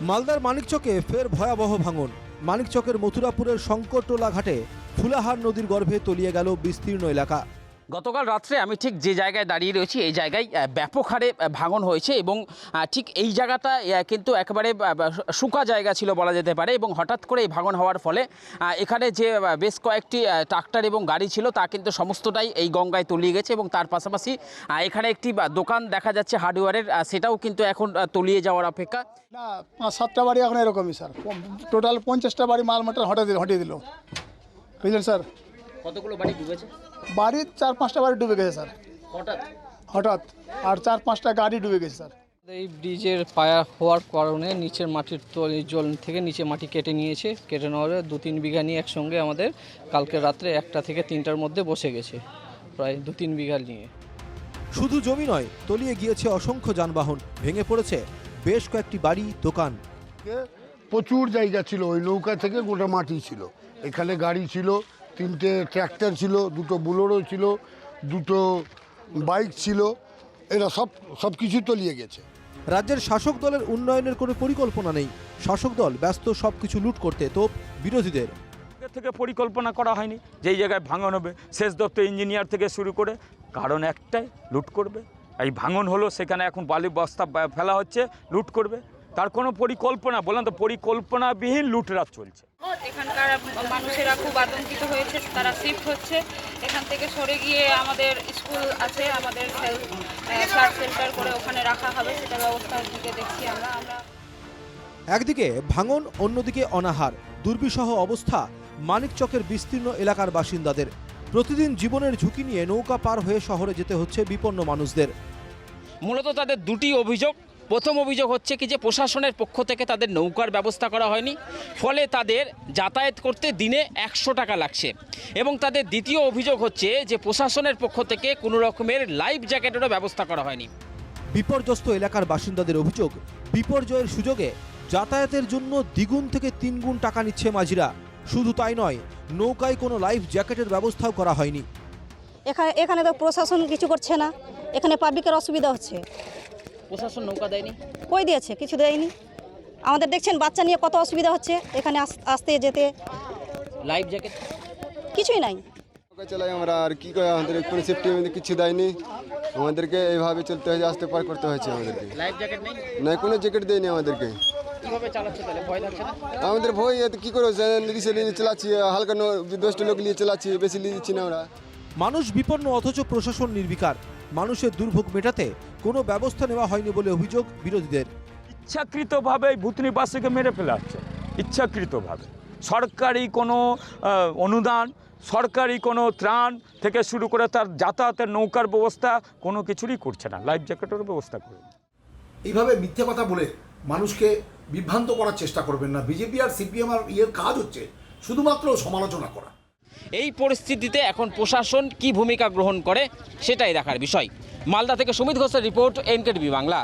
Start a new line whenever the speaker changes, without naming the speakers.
মালদার মানিকচকে ফের ভয়াবহ ভাঙন। মানিকচকের মথুরাপুরের শঙ্করটোলা ঘাটে ফুলাহার নদীর গর্ভে তলিয়ে গেল বিস্তীর্ণ এলাকা।
গতকাল রাত্রে আমি ঠিক যে জায়গায় দাঁড়িয়ে রয়েছি, এই জায়গায় ব্যাপক হারে ভাঙন হয়েছে এবং ঠিক এই জায়গাটা কিন্তু একেবারে শুকা জায়গা ছিল বলা যেতে পারে এবং হঠাৎ করে এই ভাঙন হওয়ার ফলে এখানে যে বেশ কয়েকটি ট্রাক্টর এবং গাড়ি ছিল তা কিন্তু সমস্তটাই এই গঙ্গায় তলিয়ে গেছে এবং তার পাশাপাশি এখানে একটি দোকান দেখা যাচ্ছে হার্ডওয়্যারের সেটাও কিন্তু এখন তলিয়ে যাওয়ার অপেক্ষা।
না, পাঁচ সাতটা বাড়ি এখন এরকমই, স্যার। টোটাল পঞ্চাশটা বাড়ি মাল হটে দিল, হটিয়ে দিল। বুঝলেন, স্যার?
কতগুলো বাড়ি ডুবেছে?
বাড়ির চার পাঁচটা বাড়ি ডুবে গেছে স্যার।
হঠাৎ?
হঠাৎ। আর চার পাঁচটা গাড়ি ডুবে গেছে স্যার।
এই ব্রিজের পায়া হওয়ার কারণে নিচের মাটির তলি জল থেকে নিচে মাটি কেটে নিয়েছে। কেটে নেওয়ার দু তিন বিঘা নিয়ে একসঙ্গে আমাদের কালকে রাত্রে একটা থেকে তিনটার মধ্যে বসে গেছে প্রায় দু তিন বিঘা নিয়ে।
শুধু জমি নয় তলিয়ে গিয়েছে অসংখ্য যানবাহন ভেঙে পড়েছে বেশ কয়েকটি বাড়ি দোকান।
প্রচুর জায়গা ছিল ওই নৌকা থেকে গোটা মাটি ছিল। এখানে গাড়ি ছিল তিনটে ট্র্যাক্টর ছিল দুটো বুলোরো ছিল দুটো বাইক ছিল এরা সব সব কিছু তলিয়ে গেছে।
রাজ্যের শাসক দলের উন্নয়নের কোনো পরিকল্পনা নেই। শাসক দল ব্যস্ত সব কিছু লুট করতে তো বিরোধীদের?
থেকে পরিকল্পনা করা হয়নি। যেই জায়গায় ভাঙন হবে শেষ দপ্তর ইঞ্জিনিয়ার থেকে শুরু করে কারণ একটাই লুট করবে। এই ভাঙন হলো সেখানে এখন বালি বস্তা ফেলা হচ্ছে লুট করবে। তার কোনো পরিকল্পনা বললাম তো পরিকল্পনাবিহীন লুটরাজ চলছে।
এখানকার মানুষেরা খুব আতঙ্কিত হয়েছে তারা শিফট হচ্ছে। এখান থেকে সরে গিয়ে আমাদের স্কুল আছে আমাদের সেন্টার করে ওখানে রাখা হবে সেটা ব্যবস্থার দিকে দেখছি আমরা আমরা
একদিকে ভাঙন অন্যদিকে অনাহার দুর্বিষহ অবস্থা মানিকচকের বিস্তীর্ণ এলাকার বাসিন্দাদের। প্রতিদিন জীবনের ঝুঁকি নিয়ে নৌকা পার হয়ে শহরে যেতে হচ্ছে বিপন্ন মানুষদের।
মূলত তাদের দুটি অভিযোগ প্রথম অভিযোগ হচ্ছে কি যে প্রশাসনের পক্ষ থেকে তাদের নৌকার ব্যবস্থা করা হয়নি। ফলে তাদের যাতায়াত করতে দিনে একশো টাকা লাগছে। এবং তাদের দ্বিতীয় অভিযোগ হচ্ছে যে প্রশাসনের পক্ষ থেকে কোনো রকমের লাইফ জ্যাকেটেরও ব্যবস্থা করা হয়নি।
বিপর্যস্ত এলাকার বাসিন্দাদের অভিযোগ বিপর্যয়ের সুযোগে যাতায়াতের জন্য দ্বিগুণ থেকে তিনগুণ টাকা নিচ্ছে মাঝিরা। শুধু তাই নয় নৌকায় কোনো লাইফ জ্যাকেটের ব্যবস্থাও করা হয়নি।
এখানে এখানে তো প্রশাসন কিছু করছে না। এখানে পাবলিকের অসুবিধা হচ্ছে।
প্রশাসন নৌকা দেয়নি?
কই দিয়েছে? কিছু দেয়নি? আমাদের দেখছেন বাচ্চা নিয়ে কত অসুবিধা হচ্ছে এখানে আস- আসতে যেতে।
লাইফ জ্যাকেট
কিছুই নাই।
চালাই আমরা আর কি করে আমাদের কোনো সেফটি আমাদের কিছু দেয়নি। আমাদেরকে এইভাবে চলতে হয়েছে আসতে পার করতে হয়েছে আমাদেরকে।
লাইফ জ্যাকেট নেই?
না কোনো জ্যাকেট দেয়নি আমাদেরকে।
কীভাবে চালাচ্ছে তাহলে? ভয় লাগছে না?
আমাদের ভয় এত কি করে নিয়ে চালাচ্ছি হালকা দশটা লোক নিয়ে চালাচ্ছি বেশি নিয়ে দিচ্ছি না আমরা।
মানুষ বিপন্ন অথচ প্রশাসন নির্বিকার। মানুষের দুর্ভোগ মেটাতে কোনো ব্যবস্থা নেওয়া হয়নি বলে অভিযোগ বিরোধীদের।
ইচ্ছাকৃতভাবে ভূতনিবাসীকে মেরে ফেলা হচ্ছে। ইচ্ছাকৃতভাবে। সরকারি কোনো অনুদান সরকারি কোনো ত্রাণ থেকে শুরু করে তার যাতায়াতের নৌকার ব্যবস্থা কোনো কিছুরই করছে না। লাইফ জ্যাকেটেরও ব্যবস্থা করে
এইভাবে মিথ্যে কথা বলে মানুষকে বিভ্রান্ত করার চেষ্টা করবেন না। বিজেপি আর সিপিএম আর ইয়ের কাজ হচ্ছে শুধুমাত্র সমালোচনা করা।
এই পরিস্থিতিতে এখন প্রশাসন কি ভূমিকা গ্রহণ করে সেটাই দেখার বিষয়। মালদা থেকে সুমিত ঘোষের রিপোর্ট এনকেটিভি বাংলা।